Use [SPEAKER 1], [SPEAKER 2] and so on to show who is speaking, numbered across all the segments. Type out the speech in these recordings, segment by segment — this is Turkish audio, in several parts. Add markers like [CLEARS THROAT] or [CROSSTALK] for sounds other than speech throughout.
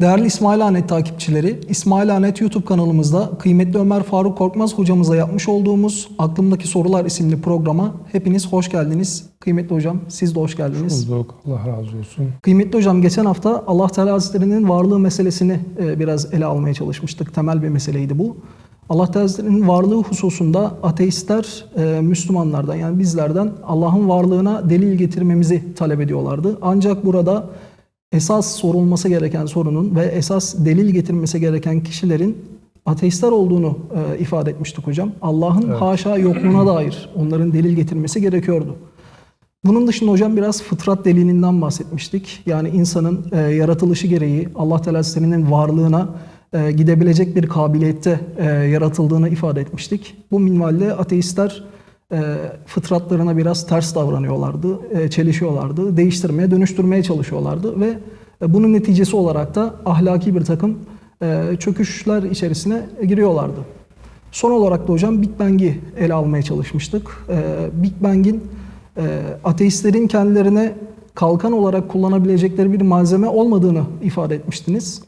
[SPEAKER 1] Değerli İsmail Anet takipçileri, İsmail Anet YouTube kanalımızda kıymetli Ömer Faruk Korkmaz hocamıza yapmış olduğumuz Aklımdaki Sorular isimli programa hepiniz hoş geldiniz. Kıymetli hocam siz de hoş geldiniz.
[SPEAKER 2] Bulduk. Allah razı olsun.
[SPEAKER 1] Kıymetli hocam geçen hafta Allah Teala Hazretleri'nin varlığı meselesini e, biraz ele almaya çalışmıştık. Temel bir meseleydi bu. Allah Teala Hazretleri'nin varlığı hususunda ateistler e, Müslümanlardan yani bizlerden Allah'ın varlığına delil getirmemizi talep ediyorlardı. Ancak burada esas sorulması gereken sorunun ve esas delil getirmesi gereken kişilerin ateistler olduğunu e, ifade etmiştik hocam. Allah'ın haşa yokluğuna [CLEARS THROAT] dair onların delil getirmesi gerekiyordu. Bunun dışında hocam biraz fıtrat delilinden bahsetmiştik. Yani insanın e, yaratılışı gereği Allah Teala Hazretleri'nin varlığına e, gidebilecek bir kabiliyette e, yaratıldığını ifade etmiştik. Bu minvalde ateistler fıtratlarına biraz ters davranıyorlardı, e, çelişiyorlardı, değiştirmeye, dönüştürmeye çalışıyorlardı ve e, bunun neticesi olarak da ahlaki bir takım e, çöküşler içerisine giriyorlardı. Son olarak da hocam Big Bang'i ele almaya çalışmıştık. E, Big Bang'in e, ateistlerin kendilerine kalkan olarak kullanabilecekleri bir malzeme olmadığını ifade etmiştiniz.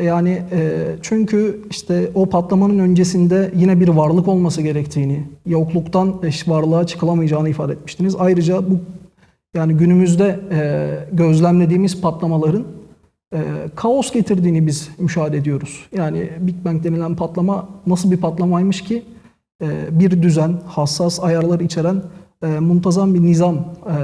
[SPEAKER 1] Yani e, çünkü işte o patlamanın öncesinde yine bir varlık olması gerektiğini, yokluktan varlığa çıkılamayacağını ifade etmiştiniz. Ayrıca bu yani günümüzde e, gözlemlediğimiz patlamaların e, kaos getirdiğini biz müşahede ediyoruz. Yani Big Bang denilen patlama nasıl bir patlamaymış ki e, bir düzen, hassas ayarlar içeren e, muntazam bir nizam e,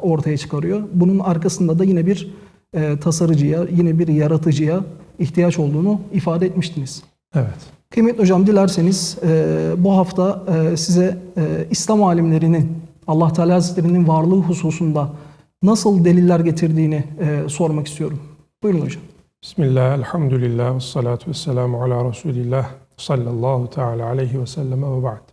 [SPEAKER 1] ortaya çıkarıyor. Bunun arkasında da yine bir e, tasarıcıya, yine bir yaratıcıya ihtiyaç olduğunu ifade etmiştiniz.
[SPEAKER 2] Evet.
[SPEAKER 1] Kıymetli hocam dilerseniz e, bu hafta e, size e, İslam alimlerinin Allah Teala Hazretleri'nin varlığı hususunda nasıl deliller getirdiğini e, sormak istiyorum. Buyurun hocam.
[SPEAKER 2] Bismillah, elhamdülillah, ve salatu ve selamu ala Resulillah, sallallahu teala aleyhi ve selleme ve ba'd.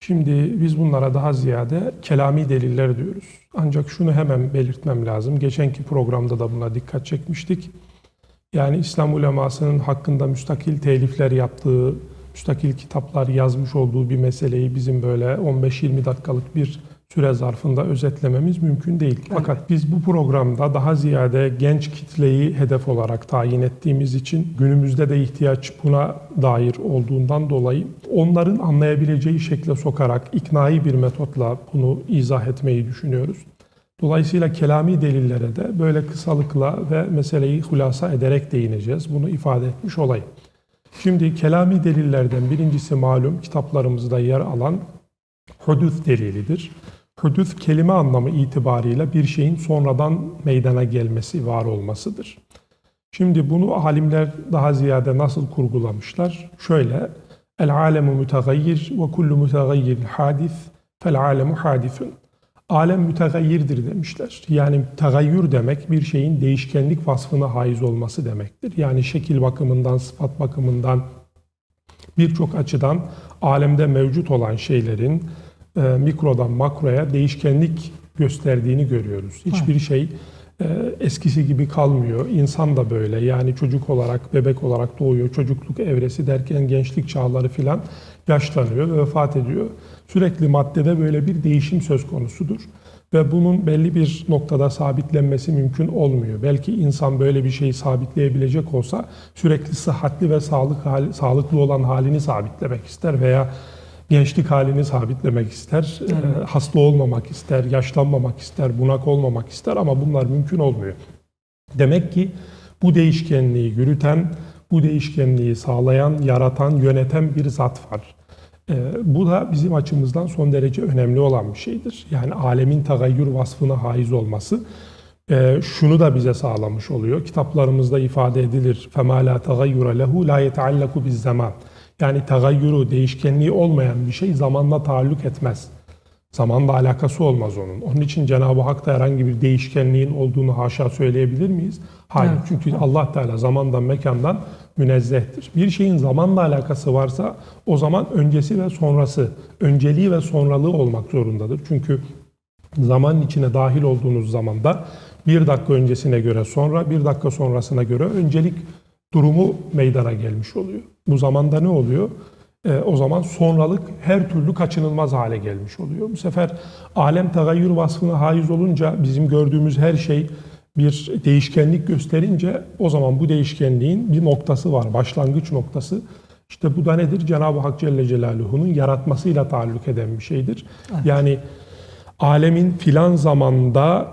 [SPEAKER 2] Şimdi biz bunlara daha ziyade kelami deliller diyoruz. Ancak şunu hemen belirtmem lazım. Geçenki programda da buna dikkat çekmiştik. Yani İslam ulemasının hakkında müstakil telifler yaptığı, müstakil kitaplar yazmış olduğu bir meseleyi bizim böyle 15-20 dakikalık bir süre zarfında özetlememiz mümkün değil. Fakat biz bu programda daha ziyade genç kitleyi hedef olarak tayin ettiğimiz için günümüzde de ihtiyaç buna dair olduğundan dolayı onların anlayabileceği şekle sokarak iknai bir metotla bunu izah etmeyi düşünüyoruz. Dolayısıyla kelami delillere de böyle kısalıkla ve meseleyi hulasa ederek değineceğiz. Bunu ifade etmiş olayım. Şimdi kelami delillerden birincisi malum kitaplarımızda yer alan hudüth delilidir. Hudüth kelime anlamı itibarıyla bir şeyin sonradan meydana gelmesi, var olmasıdır. Şimdi bunu alimler daha ziyade nasıl kurgulamışlar? Şöyle, el alemu mütegayyir ve kullu mütegayyir hadis fel alemu hadifun. Alem mütegayyirdir demişler. Yani tagayyür demek bir şeyin değişkenlik vasfına haiz olması demektir. Yani şekil bakımından, sıfat bakımından birçok açıdan alemde mevcut olan şeylerin e, mikrodan makroya değişkenlik gösterdiğini görüyoruz. Hiçbir şey e, eskisi gibi kalmıyor. İnsan da böyle. Yani çocuk olarak, bebek olarak doğuyor. Çocukluk evresi derken gençlik çağları filan yaşlanıyor ve vefat ediyor. Sürekli maddede böyle bir değişim söz konusudur. Ve bunun belli bir noktada sabitlenmesi mümkün olmuyor. Belki insan böyle bir şeyi sabitleyebilecek olsa sürekli sıhhatli ve sağlık hali, sağlıklı olan halini sabitlemek ister veya gençlik halini sabitlemek ister, e, hasta olmamak ister, yaşlanmamak ister, bunak olmamak ister ama bunlar mümkün olmuyor. Demek ki bu değişkenliği yürüten, bu değişkenliği sağlayan, yaratan, yöneten bir zat var. E, bu da bizim açımızdan son derece önemli olan bir şeydir. Yani alemin tagayyür vasfına haiz olması e, şunu da bize sağlamış oluyor. Kitaplarımızda ifade edilir. فَمَا لَا تَغَيُّرَ لَهُ لَا يَتَعَلَّقُ بِالزَّمَانِ Yani tagayyürü, değişkenliği olmayan bir şey zamanla taalluk etmez. Zamanla alakası olmaz onun. Onun için Cenab-ı Hak da herhangi bir değişkenliğin olduğunu haşa söyleyebilir miyiz? Hayır.
[SPEAKER 1] Evet.
[SPEAKER 2] Çünkü Allah Teala zamandan, mekandan münezzehtir. Bir şeyin zamanla alakası varsa o zaman öncesi ve sonrası, önceliği ve sonralığı olmak zorundadır. Çünkü zamanın içine dahil olduğunuz zamanda bir dakika öncesine göre sonra, bir dakika sonrasına göre öncelik durumu meydana gelmiş oluyor. Bu zamanda ne oluyor? Ee, o zaman sonralık her türlü kaçınılmaz hale gelmiş oluyor. Bu sefer alem tagayyür vasfına haiz olunca bizim gördüğümüz her şey bir değişkenlik gösterince o zaman bu değişkenliğin bir noktası var, başlangıç noktası. İşte bu da nedir? Cenab-ı Hak Celle Celaluhu'nun yaratmasıyla taalluk eden bir şeydir. Yani alemin filan zamanda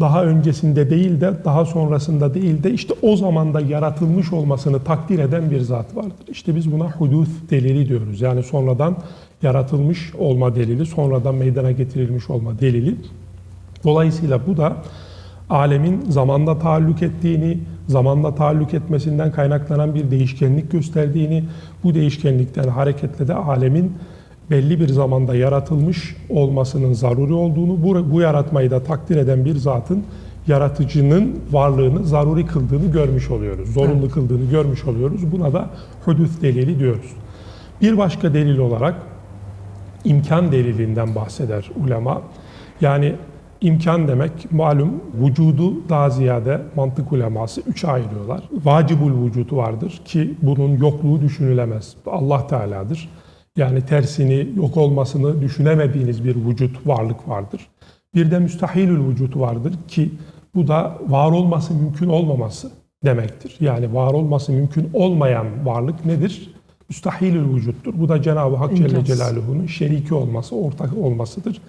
[SPEAKER 2] daha öncesinde değil de daha sonrasında değil de işte o zamanda yaratılmış olmasını takdir eden bir zat vardır. İşte biz buna hudus delili diyoruz. Yani sonradan yaratılmış olma delili, sonradan meydana getirilmiş olma delili. Dolayısıyla bu da alemin zamanda taalluk ettiğini, zamanda taalluk etmesinden kaynaklanan bir değişkenlik gösterdiğini, bu değişkenlikten hareketle de alemin belli bir zamanda yaratılmış olmasının zaruri olduğunu, bu, bu yaratmayı da takdir eden bir zatın yaratıcının varlığını zaruri kıldığını görmüş oluyoruz. Zorunlu kıldığını görmüş oluyoruz. Buna da hudüs delili diyoruz. Bir başka delil olarak imkan delilinden bahseder ulema. Yani imkan demek malum vücudu daha ziyade mantık uleması üçe ayırıyorlar. Vacibul vücut vardır ki bunun yokluğu düşünülemez. Allah Teala'dır. Yani tersini yok olmasını düşünemediğiniz bir vücut varlık vardır. Bir de müstahilül vücut vardır ki bu da var olması mümkün olmaması demektir. Yani var olması mümkün olmayan varlık nedir? Müstahilül vücuttur. Bu da Cenab-ı Hak Celle
[SPEAKER 1] İmkansız.
[SPEAKER 2] Celaluhu'nun şeriki olması, ortak olmasıdır.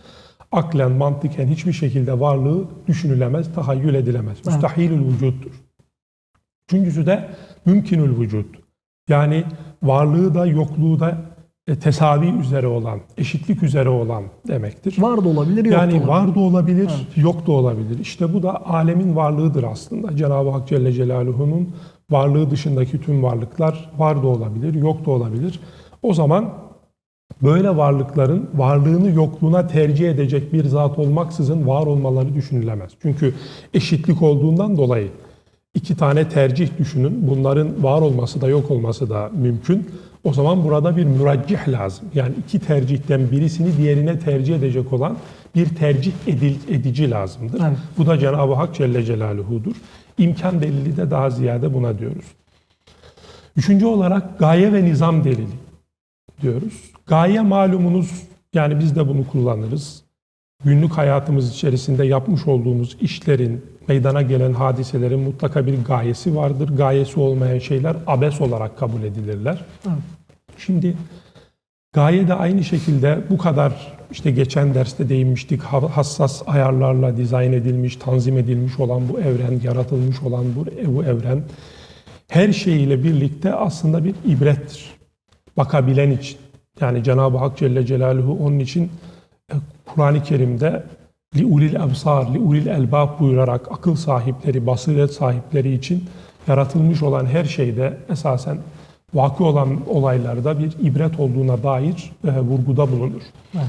[SPEAKER 2] Aklen, mantıken hiçbir şekilde varlığı düşünülemez, tahayyül edilemez. Müstahilül vücuttur. Üçüncüsü de mümkünül vücut. Yani varlığı da yokluğu da e, tesavi üzere olan, eşitlik üzere olan demektir.
[SPEAKER 1] Var da olabilir, yok da
[SPEAKER 2] Yani
[SPEAKER 1] olabilir.
[SPEAKER 2] var da olabilir, yok da olabilir. İşte bu da alemin varlığıdır aslında. Cenab-ı Hak Celle Celaluhu'nun varlığı dışındaki tüm varlıklar var da olabilir, yok da olabilir. O zaman böyle varlıkların varlığını yokluğuna tercih edecek bir zat olmaksızın var olmaları düşünülemez. Çünkü eşitlik olduğundan dolayı iki tane tercih düşünün. Bunların var olması da yok olması da mümkün. O zaman burada bir müraccih lazım. Yani iki tercihten birisini diğerine tercih edecek olan bir tercih edil- edici lazımdır.
[SPEAKER 1] Evet.
[SPEAKER 2] Bu da Cenab-ı Hak Celle Celaluhu'dur. İmkan delili de daha ziyade buna diyoruz. Üçüncü olarak gaye ve nizam delili diyoruz. Gaye malumunuz yani biz de bunu kullanırız. Günlük hayatımız içerisinde yapmış olduğumuz işlerin, meydana gelen hadiselerin mutlaka bir gayesi vardır. Gayesi olmayan şeyler abes olarak kabul edilirler.
[SPEAKER 1] Evet.
[SPEAKER 2] Şimdi gaye de aynı şekilde bu kadar işte geçen derste değinmiştik ha- hassas ayarlarla dizayn edilmiş, tanzim edilmiş olan bu evren, yaratılmış olan bu, bu evren her şeyiyle birlikte aslında bir ibrettir. Bakabilen için. Yani Cenab-ı Hak Celle Celaluhu onun için e, Kur'an-ı Kerim'de li ulil absar, li ulil elbab buyurarak akıl sahipleri, basiret sahipleri için yaratılmış olan her şeyde esasen vakı olan olaylarda bir ibret olduğuna dair e, vurguda bulunur.
[SPEAKER 1] Evet.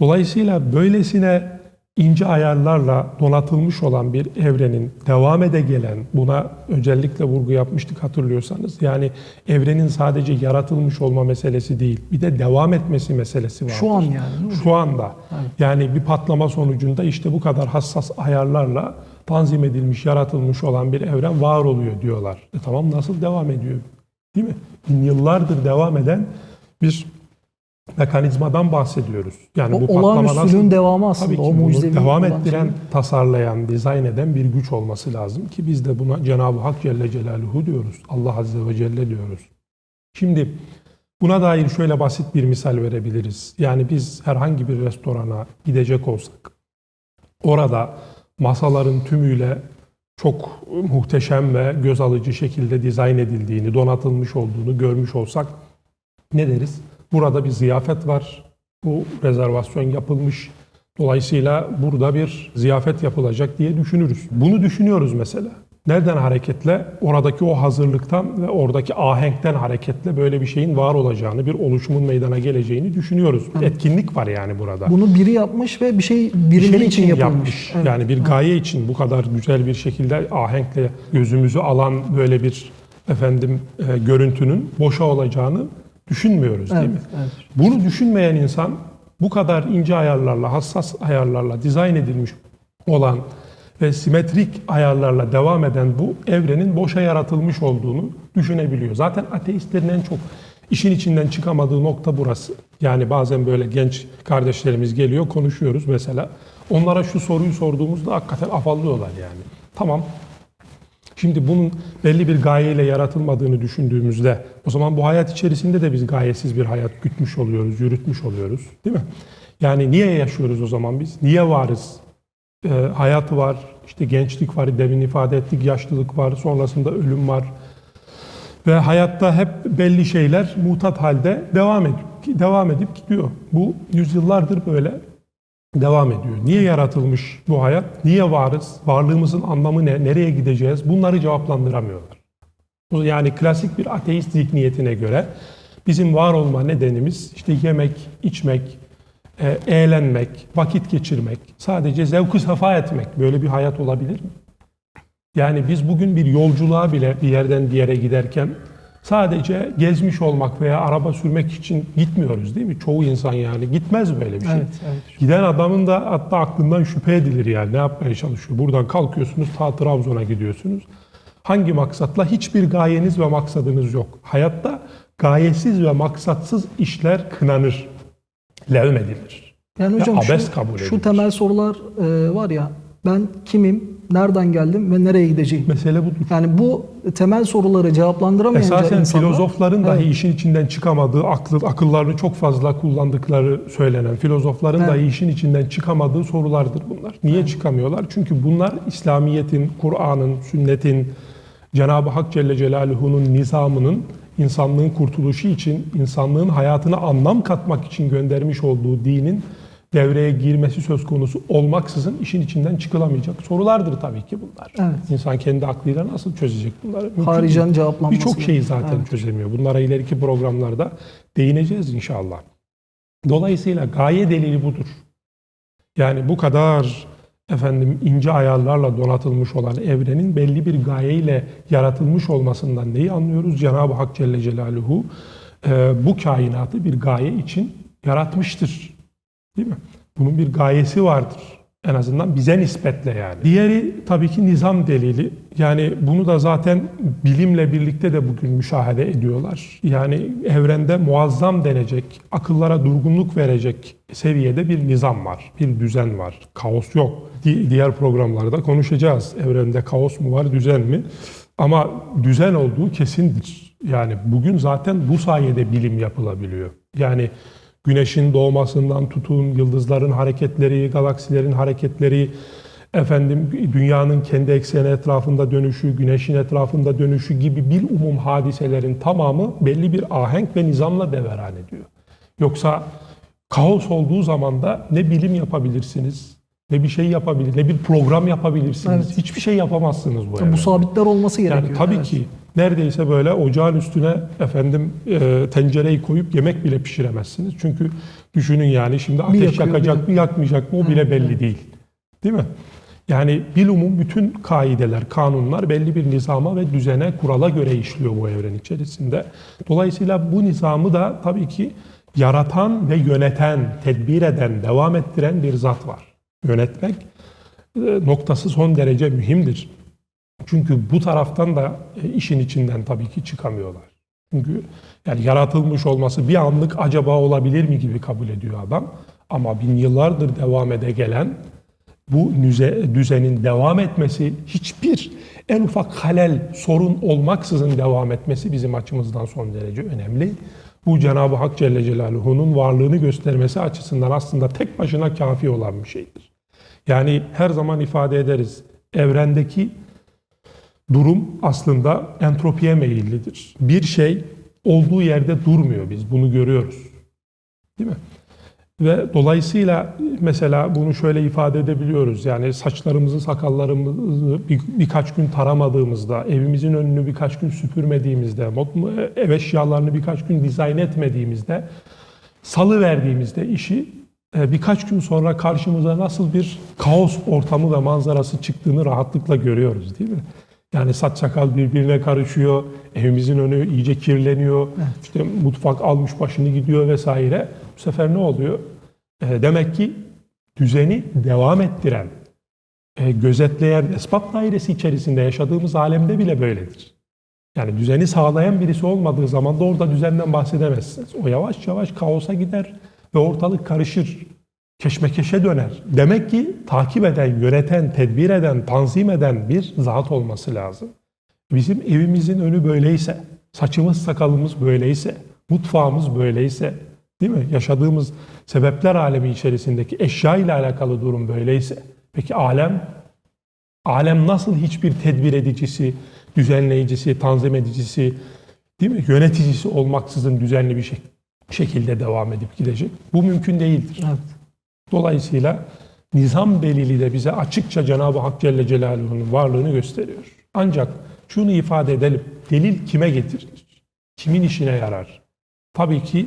[SPEAKER 2] Dolayısıyla böylesine ince ayarlarla donatılmış olan bir evrenin devam ede gelen, buna özellikle vurgu yapmıştık hatırlıyorsanız. Yani evrenin sadece yaratılmış olma meselesi değil, bir de devam etmesi meselesi var.
[SPEAKER 1] Şu an yani.
[SPEAKER 2] Şu anda. Yani bir patlama sonucunda işte bu kadar hassas ayarlarla tanzim edilmiş, yaratılmış olan bir evren var oluyor diyorlar. E tamam nasıl devam ediyor? Değil mi? Bin yıllardır devam eden bir mekanizmadan bahsediyoruz. Yani
[SPEAKER 1] O
[SPEAKER 2] bu patlama
[SPEAKER 1] olağanüstülüğün
[SPEAKER 2] nasıl
[SPEAKER 1] devamı aslında.
[SPEAKER 2] Tabii ki
[SPEAKER 1] o mucizevi
[SPEAKER 2] devam ettiren,
[SPEAKER 1] şey.
[SPEAKER 2] tasarlayan, dizayn eden bir güç olması lazım ki biz de buna Cenab-ı Hak Celle Celaluhu diyoruz. Allah Azze ve Celle diyoruz. Şimdi buna dair şöyle basit bir misal verebiliriz. Yani biz herhangi bir restorana gidecek olsak, orada masaların tümüyle çok muhteşem ve göz alıcı şekilde dizayn edildiğini, donatılmış olduğunu görmüş olsak ne deriz? Burada bir ziyafet var. Bu rezervasyon yapılmış. Dolayısıyla burada bir ziyafet yapılacak diye düşünürüz. Bunu düşünüyoruz mesela. Nereden hareketle? Oradaki o hazırlıktan ve oradaki ahenkten hareketle böyle bir şeyin var olacağını, bir oluşumun meydana geleceğini düşünüyoruz. Etkinlik var yani burada.
[SPEAKER 1] Bunu biri yapmış ve bir şey
[SPEAKER 2] Bir
[SPEAKER 1] birileri
[SPEAKER 2] şey
[SPEAKER 1] için, yapılmış.
[SPEAKER 2] yapmış.
[SPEAKER 1] Evet.
[SPEAKER 2] Yani bir gaye için bu kadar güzel bir şekilde ahenkle gözümüzü alan böyle bir efendim e, görüntünün boşa olacağını düşünmüyoruz değil
[SPEAKER 1] Evet,
[SPEAKER 2] mi?
[SPEAKER 1] evet.
[SPEAKER 2] Bunu düşünmeyen insan bu kadar ince ayarlarla, hassas ayarlarla dizayn edilmiş olan ve simetrik ayarlarla devam eden bu evrenin boşa yaratılmış olduğunu düşünebiliyor. Zaten ateistlerin en çok işin içinden çıkamadığı nokta burası. Yani bazen böyle genç kardeşlerimiz geliyor, konuşuyoruz mesela. Onlara şu soruyu sorduğumuzda hakikaten afallıyorlar yani. Tamam. Şimdi bunun belli bir gayeyle yaratılmadığını düşündüğümüzde o zaman bu hayat içerisinde de biz gayesiz bir hayat gütmüş oluyoruz, yürütmüş oluyoruz değil mi? Yani niye yaşıyoruz o zaman biz? Niye varız? Ee, hayat var, işte gençlik var, demin ifade ettik, yaşlılık var, sonrasında ölüm var. Ve hayatta hep belli şeyler mutat halde devam edip, devam edip gidiyor. Bu yüzyıllardır böyle devam ediyor. Niye yaratılmış bu hayat? Niye varız? Varlığımızın anlamı ne? Nereye gideceğiz? Bunları cevaplandıramıyorlar. Yani klasik bir ateist zihniyetine göre bizim var olma nedenimiz işte yemek, içmek, e, eğlenmek, vakit geçirmek, sadece zevk-ı sefa etmek. Böyle bir hayat olabilir mi? Yani biz bugün bir yolculuğa bile bir yerden bir yere giderken sadece gezmiş olmak veya araba sürmek için gitmiyoruz değil mi? Çoğu insan yani gitmez böyle bir şey.
[SPEAKER 1] Evet, evet.
[SPEAKER 2] Giden adamın da hatta aklından şüphe edilir yani ne yapmaya çalışıyor. Buradan kalkıyorsunuz ta Trabzon'a gidiyorsunuz. Hangi maksatla? Hiçbir gayeniz ve maksadınız yok. Hayatta gayesiz ve maksatsız işler kınanır, levmedilir.
[SPEAKER 1] Yani
[SPEAKER 2] Ve
[SPEAKER 1] hocam
[SPEAKER 2] abes
[SPEAKER 1] şu,
[SPEAKER 2] kabul
[SPEAKER 1] şu
[SPEAKER 2] edilir.
[SPEAKER 1] temel sorular e, var ya ben kimim, nereden geldim ve nereye gideceğim?
[SPEAKER 2] Mesele budur.
[SPEAKER 1] Yani bu temel soruları cevapladıramayınca
[SPEAKER 2] Esasen
[SPEAKER 1] insanlar,
[SPEAKER 2] filozofların dahi
[SPEAKER 1] Evet.
[SPEAKER 2] işin içinden çıkamadığı, aklı, akıllarını çok fazla kullandıkları söylenen filozofların
[SPEAKER 1] Evet.
[SPEAKER 2] dahi işin içinden çıkamadığı sorulardır bunlar. Niye çıkamıyorlar? Çünkü bunlar İslamiyet'in, Kur'an'ın, sünnetin, Cenab-ı Hak Celle Celaluhu'nun nizamının insanlığın kurtuluşu için, insanlığın hayatına anlam katmak için göndermiş olduğu dinin devreye girmesi söz konusu olmaksızın işin içinden çıkılamayacak sorulardır tabii ki bunlar.
[SPEAKER 1] Evet.
[SPEAKER 2] İnsan kendi aklıyla nasıl çözecek bunları?
[SPEAKER 1] Haricen cevaplanması
[SPEAKER 2] Birçok şeyi zaten
[SPEAKER 1] Evet.
[SPEAKER 2] çözemiyor. Bunlara ileriki programlarda değineceğiz inşallah. Dolayısıyla gaye delili budur. Yani bu kadar efendim ince ayarlarla donatılmış olan evrenin belli bir gayeyle yaratılmış olmasından neyi anlıyoruz? Cenab-ı Hak Celle Celaluhu bu kainatı bir gaye için yaratmıştır. Değil mi? Bunun bir gayesi vardır. En azından bize nispetle yani. Diğeri tabii ki nizam delili. Yani bunu da zaten bilimle birlikte de bugün müşahede ediyorlar. Yani evrende muazzam denecek, akıllara durgunluk verecek seviyede bir nizam var, bir düzen var. Kaos yok. Di- diğer programlarda konuşacağız. Evrende kaos mu var, düzen mi? Ama düzen olduğu kesindir. Yani bugün zaten bu sayede bilim yapılabiliyor. Yani güneşin doğmasından tutun, yıldızların hareketleri, galaksilerin hareketleri, efendim dünyanın kendi ekseni etrafında dönüşü, güneşin etrafında dönüşü gibi bir umum hadiselerin tamamı belli bir ahenk ve nizamla deveran ediyor. Yoksa kaos olduğu zaman da ne bilim yapabilirsiniz, ne bir şey yapabilir, ne bir program yapabilirsiniz.
[SPEAKER 1] Evet.
[SPEAKER 2] Hiçbir şey yapamazsınız bu
[SPEAKER 1] Bu
[SPEAKER 2] evrende.
[SPEAKER 1] sabitler olması gerekiyor.
[SPEAKER 2] Yani tabii
[SPEAKER 1] evet.
[SPEAKER 2] ki neredeyse böyle ocağın üstüne efendim e, tencereyi koyup yemek bile pişiremezsiniz. Çünkü düşünün yani şimdi ateş
[SPEAKER 1] yakıyor,
[SPEAKER 2] yakacak
[SPEAKER 1] bir-
[SPEAKER 2] mı yakmayacak mı o bile belli değil. Değil mi? Yani bilumun bütün kaideler, kanunlar belli bir nizama ve düzene, kurala göre işliyor bu evren içerisinde. Dolayısıyla bu nizamı da tabii ki yaratan ve yöneten, tedbir eden, devam ettiren bir zat var. Yönetmek e, noktası son derece mühimdir. Çünkü bu taraftan da e, işin içinden tabii ki çıkamıyorlar. Çünkü yani yaratılmış olması bir anlık acaba olabilir mi gibi kabul ediyor adam. Ama bin yıllardır devam ede gelen bu nüze, düzenin devam etmesi hiçbir en ufak halel, sorun olmaksızın devam etmesi bizim açımızdan son derece önemli. Bu Cenab-ı Hak Celle Celaluhu'nun varlığını göstermesi açısından aslında tek başına kafi olan bir şeydir. Yani her zaman ifade ederiz. Evrendeki durum aslında entropiye meyillidir. Bir şey olduğu yerde durmuyor biz bunu görüyoruz. Değil mi? Ve dolayısıyla mesela bunu şöyle ifade edebiliyoruz. Yani saçlarımızı, sakallarımızı bir, birkaç gün taramadığımızda, evimizin önünü birkaç gün süpürmediğimizde, ev eşyalarını birkaç gün dizayn etmediğimizde, salı verdiğimizde işi e, birkaç gün sonra karşımıza nasıl bir kaos ortamı ve manzarası çıktığını rahatlıkla görüyoruz değil mi? Yani saç sakal birbirine karışıyor, evimizin önü iyice kirleniyor, işte mutfak almış başını gidiyor vesaire. Bu sefer ne oluyor? E, demek ki düzeni devam ettiren, e, gözetleyen esbab dairesi içerisinde yaşadığımız alemde bile böyledir. Yani düzeni sağlayan birisi olmadığı zaman da orada düzenden bahsedemezsiniz. O yavaş yavaş kaosa gider ve ortalık karışır. Keşmekeşe döner. Demek ki takip eden, yöneten, tedbir eden, tanzim eden bir zat olması lazım. Bizim evimizin önü böyleyse, saçımız sakalımız böyleyse, mutfağımız böyleyse, değil mi? Yaşadığımız sebepler alemi içerisindeki eşya ile alakalı durum böyleyse, peki alem Alem nasıl hiçbir tedbir edicisi, düzenleyicisi, tanzim edicisi, değil mi? Yöneticisi olmaksızın düzenli bir şekilde devam edip gidecek? Bu mümkün değildir.
[SPEAKER 1] Evet.
[SPEAKER 2] Dolayısıyla nizam delili de bize açıkça Cenab-ı Hak Celle Celaluhu'nun varlığını gösteriyor. Ancak şunu ifade edelim. Delil kime getirilir? Kimin işine yarar? Tabii ki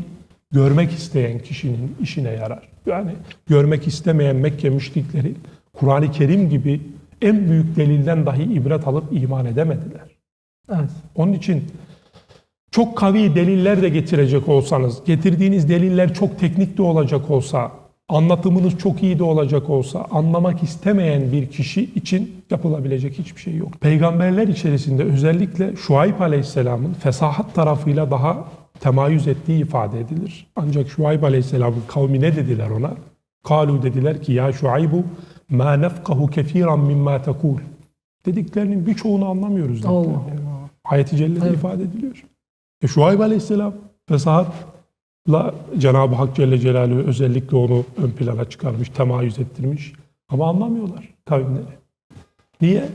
[SPEAKER 2] görmek isteyen kişinin işine yarar. Yani görmek istemeyen Mekke müşrikleri Kur'an-ı Kerim gibi en büyük delilden dahi ibret alıp iman edemediler.
[SPEAKER 1] Evet.
[SPEAKER 2] Onun için çok kavi deliller de getirecek olsanız, getirdiğiniz deliller çok teknik de olacak olsa, anlatımınız çok iyi de olacak olsa, anlamak istemeyen bir kişi için yapılabilecek hiçbir şey yok. Peygamberler içerisinde özellikle Şuayb Aleyhisselam'ın fesahat tarafıyla daha temayüz ettiği ifade edilir. Ancak Şuayb Aleyhisselam'ın kavmi ne dediler ona? Kalu dediler ki ya Şuaybu ma nefkahu kefiran mimma tekul. Dediklerinin birçoğunu anlamıyoruz.
[SPEAKER 1] Allah Allah.
[SPEAKER 2] Ayet-i Celle'de
[SPEAKER 1] Evet.
[SPEAKER 2] ifade ediliyor. E Şuayb Aleyhisselam fesahatla Cenab-ı Hak Celle Celaluhu özellikle onu ön plana çıkarmış, temayüz ettirmiş. Ama anlamıyorlar kavimleri. Niye?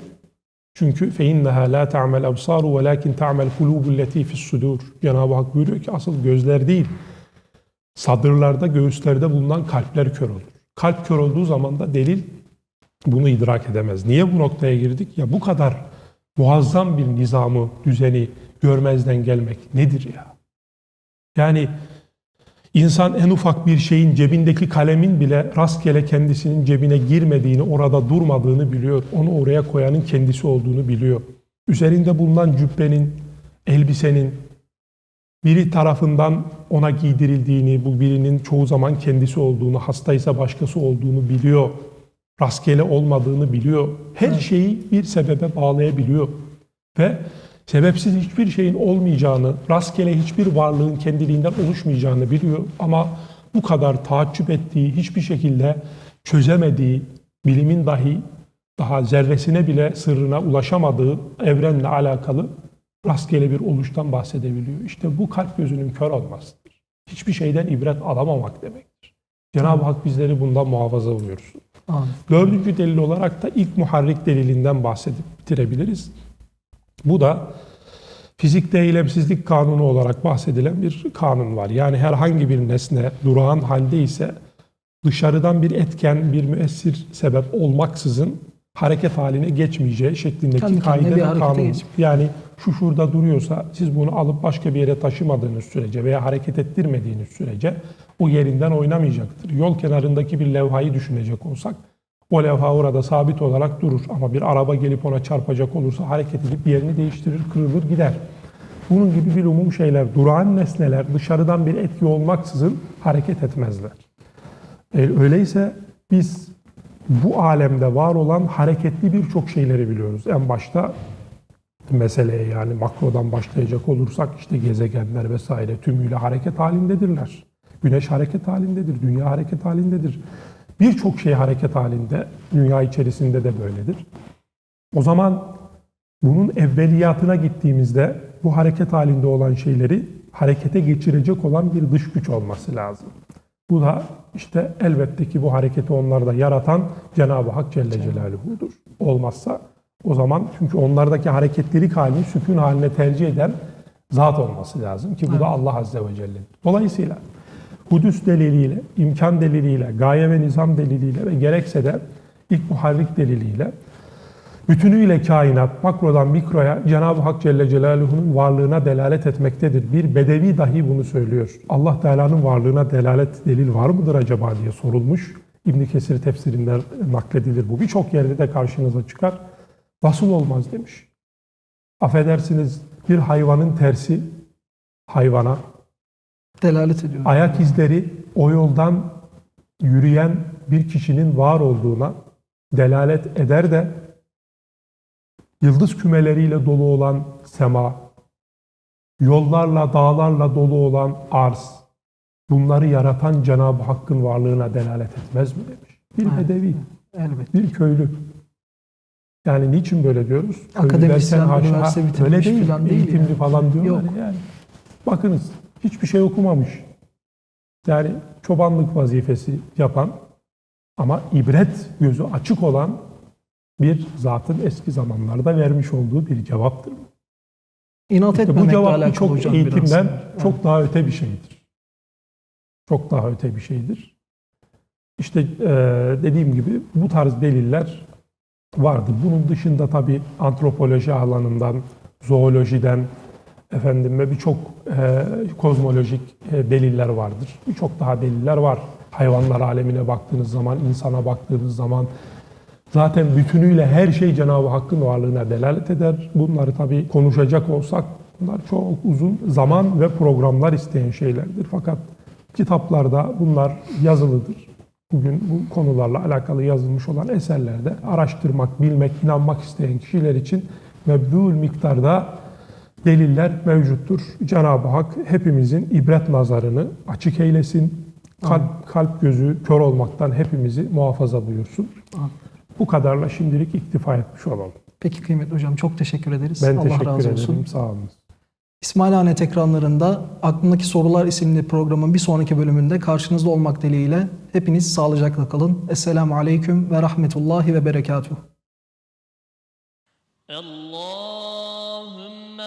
[SPEAKER 2] Çünkü فَاِنَّهَا لَا تَعْمَ الْاَبْصَارُ وَلَاكِنْ تَعْمَ الْقُلُوبُ الَّتِي فِي الصُّدُورِ Cenab-ı Hak buyuruyor ki asıl gözler değil, sadırlarda, göğüslerde bulunan kalpler kör olur. Kalp kör olduğu zaman da delil bunu idrak edemez. Niye bu noktaya girdik? Ya bu kadar muazzam bir nizamı, düzeni görmezden gelmek nedir ya? Yani insan en ufak bir şeyin cebindeki kalemin bile rastgele kendisinin cebine girmediğini, orada durmadığını biliyor. Onu oraya koyanın kendisi olduğunu biliyor. Üzerinde bulunan cübbenin, elbisenin biri tarafından ona giydirildiğini, bu birinin çoğu zaman kendisi olduğunu, hastaysa başkası olduğunu biliyor. Rastgele olmadığını biliyor. Her şeyi bir sebebe bağlayabiliyor. Ve sebepsiz hiçbir şeyin olmayacağını, rastgele hiçbir varlığın kendiliğinden oluşmayacağını biliyor. Ama bu kadar taaccüp ettiği, hiçbir şekilde çözemediği, bilimin dahi daha zerresine bile sırrına ulaşamadığı evrenle alakalı rastgele bir oluştan bahsedebiliyor. İşte bu kalp gözünün kör olmasıdır. Hiçbir şeyden ibret alamamak demektir. Cenab-ı Hak bizleri bundan muhafaza.
[SPEAKER 1] Amin.
[SPEAKER 2] Dördüncü delil olarak da ilk muharrik delilinden bahsedip bitirebiliriz. Bu da fizikte eylemsizlik kanunu olarak bahsedilen bir kanun var. Yani herhangi bir nesne durağan halde ise dışarıdan bir etken, bir müessir sebep olmaksızın hareket haline geçmeyeceği şeklindeki kaide ve kanun. Yani şu şurada duruyorsa siz bunu alıp başka bir yere taşımadığınız sürece veya hareket ettirmediğiniz sürece o yerinden oynamayacaktır. Yol kenarındaki bir levhayı düşünecek olsak o levha orada sabit olarak durur ama bir araba gelip ona çarpacak olursa hareket edip yerini değiştirir, kırılır, gider. Bunun gibi bir umum şeyler, durağan nesneler dışarıdan bir etki olmaksızın hareket etmezler. E, öyleyse biz bu alemde var olan hareketli birçok şeyleri biliyoruz. En başta meseleye yani makrodan başlayacak olursak işte gezegenler vesaire tümüyle hareket halindedirler. Güneş hareket halindedir, dünya hareket halindedir. Birçok şey hareket halinde, dünya içerisinde de böyledir. O zaman bunun evveliyatına gittiğimizde bu hareket halinde olan şeyleri harekete geçirecek olan bir dış güç olması lazım. Bu da işte elbette ki bu hareketi onlarda yaratan Cenab-ı Hak Celle Celaluhu'dur. Olmazsa o zaman çünkü onlardaki hareketlilik halini sükun haline tercih eden zat olması lazım ki bu da Allah Azze ve Celle. Dolayısıyla Hudüs deliliyle, imkan deliliyle, gaye ve nizam deliliyle ve gerekse de ilk muharrik deliliyle bütünüyle kainat makrodan mikroya Cenab-ı Hak Celle Celaluhu'nun varlığına delalet etmektedir. Bir bedevi dahi bunu söylüyor. Allah Teala'nın varlığına delalet delil var mıdır acaba diye sorulmuş. İbn Kesir tefsirinden nakledilir bu. Birçok yerde de karşınıza çıkar. Nasıl olmaz demiş. Affedersiniz bir hayvanın tersi hayvana,
[SPEAKER 1] Delalet ediyor.
[SPEAKER 2] ayak izleri o yoldan yürüyen bir kişinin var olduğuna delalet eder de yıldız kümeleriyle dolu olan sema, yollarla, dağlarla dolu olan arz, bunları yaratan Cenab-ı Hakk'ın varlığına delalet etmez mi demiş. Bir
[SPEAKER 1] Evet.
[SPEAKER 2] bedevi,
[SPEAKER 1] Elbette.
[SPEAKER 2] bir köylü. Yani niçin böyle diyoruz?
[SPEAKER 1] Akademisyen, üniversite
[SPEAKER 2] öyle
[SPEAKER 1] bitirmiş
[SPEAKER 2] değil,
[SPEAKER 1] falan değil
[SPEAKER 2] eğitimli
[SPEAKER 1] yani.
[SPEAKER 2] falan diyorlar
[SPEAKER 1] Yok.
[SPEAKER 2] ya yani. Bakınız hiçbir şey okumamış. Yani çobanlık vazifesi yapan ama ibret gözü açık olan bir zatın eski zamanlarda vermiş olduğu bir cevaptır.
[SPEAKER 1] İnat
[SPEAKER 2] İşte bu cevap
[SPEAKER 1] hocam
[SPEAKER 2] eğitimden
[SPEAKER 1] biraz.
[SPEAKER 2] çok daha öte bir şeydir. Çok daha öte bir şeydir. İşte e, dediğim gibi bu tarz deliller vardır. Bunun dışında tabii antropoloji alanından, zoolojiden, efendim ve birçok e, kozmolojik e, deliller vardır. Birçok daha deliller var. Hayvanlar alemine baktığınız zaman, insana baktığınız zaman zaten bütünüyle her şey Cenab-ı Hakk'ın varlığına delalet eder. Bunları tabii konuşacak olsak bunlar çok uzun zaman ve programlar isteyen şeylerdir. Fakat kitaplarda bunlar yazılıdır. Bugün bu konularla alakalı yazılmış olan eserlerde araştırmak, bilmek, inanmak isteyen kişiler için mebdul miktarda deliller mevcuttur. Cenab-ı Hak hepimizin ibret nazarını açık eylesin. Kalp, kalp gözü kör olmaktan hepimizi muhafaza buyursun. Bu kadarla şimdilik iktifa etmiş olalım.
[SPEAKER 1] Peki kıymetli hocam çok teşekkür ederiz.
[SPEAKER 2] Ben
[SPEAKER 1] Allah
[SPEAKER 2] teşekkür
[SPEAKER 1] razı
[SPEAKER 2] ederim.
[SPEAKER 1] olsun.
[SPEAKER 2] Sağ olun.
[SPEAKER 1] İsmail Anet ekranlarında Aklımdaki Sorular isimli programın bir sonraki bölümünde karşınızda olmak dileğiyle hepiniz sağlıcakla kalın. Esselamu Aleyküm ve Rahmetullahi ve Berekatuhu.
[SPEAKER 3] Allah